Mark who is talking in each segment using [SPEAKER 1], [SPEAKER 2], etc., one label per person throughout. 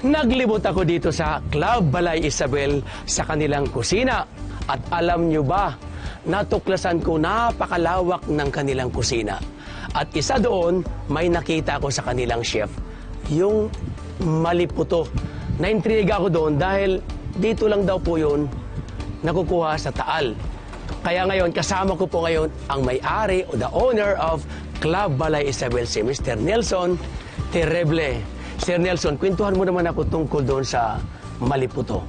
[SPEAKER 1] Naglibot ako dito sa Club Balay Isabel sa kanilang kusina. At alam nyo ba, natuklasan ko napakalawak ng kanilang kusina. At isa doon, may nakita ko sa kanilang chef, yung maliputo. Naintriga ako doon dahil dito lang daw po yun nakukuha sa Taal. Kaya ngayon, kasama ko po ngayon ang may-ari o the owner of Club Balay Isabel, si Mr. Nelson Terrible. Sir Nelson, kwentuhan mo naman ako tungkol doon sa Maliputo.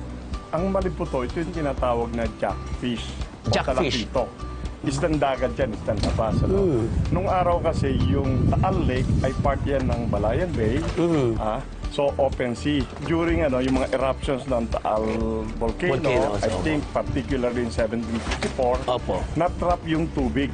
[SPEAKER 2] Ang maliputo, ito yung tinatawag na jackfish.
[SPEAKER 1] Jackfish.
[SPEAKER 2] talakito. Isdang dagat yan, isdang labas. Ano? Nung araw kasi, yung Taal Lake ay part yan ng Balayan Bay.
[SPEAKER 1] Mm.
[SPEAKER 2] Ah, so, open sea. During ano, yung mga eruptions ng Taal volcano,
[SPEAKER 1] Volcanoes,
[SPEAKER 2] I
[SPEAKER 1] opo.
[SPEAKER 2] think particularly in 1754,
[SPEAKER 1] Opo.
[SPEAKER 2] na-trap yung tubig.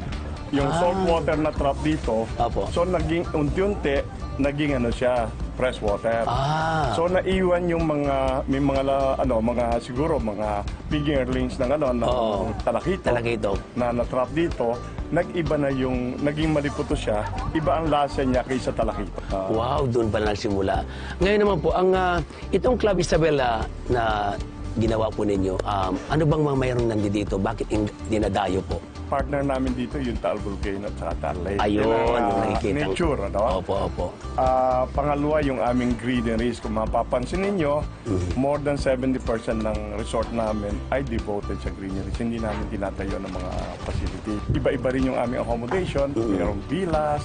[SPEAKER 2] Yung
[SPEAKER 1] Ah.
[SPEAKER 2] salt water na trap dito.
[SPEAKER 1] Opo.
[SPEAKER 2] So, naging unti-unti, naging ano siya, fresh water.
[SPEAKER 1] Ah.
[SPEAKER 2] So naiwan yung mga may mga la- ano mga siguro mga fingerlings ng ano ng
[SPEAKER 1] Oo.
[SPEAKER 2] talakito,
[SPEAKER 1] Talakito.
[SPEAKER 2] na na-trap dito, nag-iba na yung naging maliputo siya, iba ang lasa niya kaysa talakito. Ah,
[SPEAKER 1] Wow, doon pala nagsimula. Ngayon naman po, ang ah, itong Club Isabela na ginawa po ninyo, um, ano bang mga mayroon nandito? Bakit in- dinadayo po?
[SPEAKER 2] partner namin dito yung Taal Volcano at saka Taal Lake.
[SPEAKER 1] Ayun,
[SPEAKER 2] ang,
[SPEAKER 1] yung nakikita.
[SPEAKER 2] Nature, ano?
[SPEAKER 1] Opo, opo.
[SPEAKER 2] Ah, pangalawa, yung aming greeneries. Kung mapapansin ninyo,
[SPEAKER 1] Mm-hmm.
[SPEAKER 2] more than 70% ng resort namin ay devoted sa greeneries. Hindi namin tinatayo ng mga facility. Iba-iba rin yung aming accommodation.
[SPEAKER 1] Mm-hmm.
[SPEAKER 2] Mayroong villas,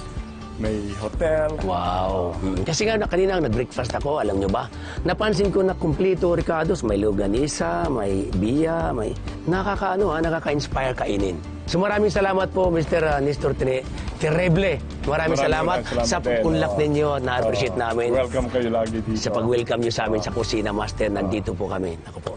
[SPEAKER 2] may hotel.
[SPEAKER 1] Wow. Kasi nga, kanina nag-breakfast ako, alam nyo ba? Napansin ko na kumplito, Ricardos, may luganisa, may biya, may... Nakakaano ha, nakaka-inspire kainin. So maraming salamat po, Mr. uh, Nestor Tine- Terrible. Maraming,
[SPEAKER 2] Maraming
[SPEAKER 1] salamat, sa
[SPEAKER 2] salamat din,
[SPEAKER 1] pagkunlak
[SPEAKER 2] oo.
[SPEAKER 1] ninyo. Na-appreciate
[SPEAKER 2] Oo.
[SPEAKER 1] namin.
[SPEAKER 2] Welcome kayo lagi dito.
[SPEAKER 1] Sa pag-welcome nyo sa amin sa Kusina Master, nandito po kami. Ako po.